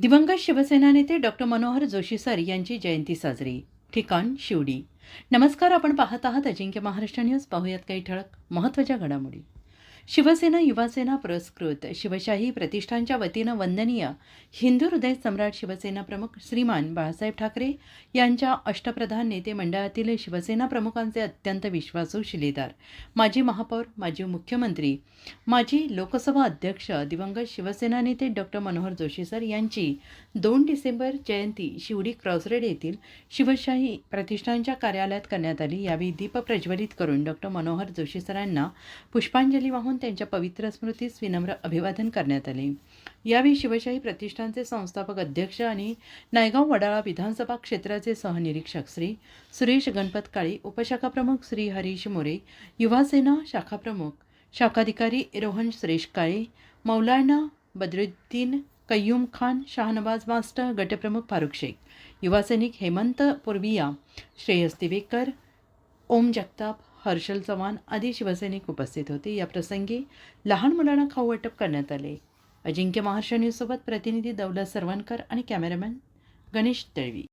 दिवंगत शिवसेना नेते doctor Manohar Joshi sir यांची जयंती साजरी. ठिकाण शिवडी. नमस्कार आपण पाहत आहात अजिंक्य महाराष्ट्र न्यूज. पाहूयात काही ठळक महत्त्वाच्या घडामोडी. शिवसेना युवासेना पुरस्कृत. शिवशाही प्रतिष्ठानच्या वतीनं वंदनीय. हिंदू हृदय सम्राट शिवसेना प्रमुख श्रीमान बाळासाहेब ठाकरे यांच्या अष्टप्रधान नेते मंडळातील शिवसेना प्रमुखांचे अत्यंत विश्वासू शिलेदार. माजी महापौर माजी मुख्यमंत्री माजी लोकसभा अध्यक्ष दिवंगत शिवसेना नेते डॉक्टर मनोहर जोशी सर यांची दोन डिसेंबर जयंती शिवडी क्रॉसरेड येथील शिवशाही प्रतिष्ठानच्या कार्यालयात करण्यात आली. यावेळी दीप प्रज्वलित करून डॉक्टर मनोहर जोशी सरांना पुष्पांजली वाहून त्यांच्या पवित्र स्मृतीस विनम्र अभिवादन करण्यात आले. यावेळी शिवशाही प्रतिष्ठानचे संस्थापक अध्यक्ष आणि नायगाव वडाळा विधानसभा क्षेत्राचे सहनिरीक्षक श्री सुरेश गणपत काळी उपशाखा प्रमुख श्री हरीश मोरे युवासेना शाखा प्रमुख शाखाधिकारी रोहन सुरेश काळे मौलाना बद्रुद्दीन कय्यूम खान शाहनवाज मास्टर गटप्रमुख फारुख शेख युवासैनिक हेमंत पूर्विया श्रेयस दिवेकर ओम जगताप हर्षल चव्हाण आदी शिवसैनिक उपस्थित होते. या प्रसंगी लहान मुलांना खाऊ वाटप करण्यात आले. अजिंक्य महर्षणीसोबत प्रतिनिधी दौलत सरवणकर आणि कॅमेरामॅन गणेश दळवी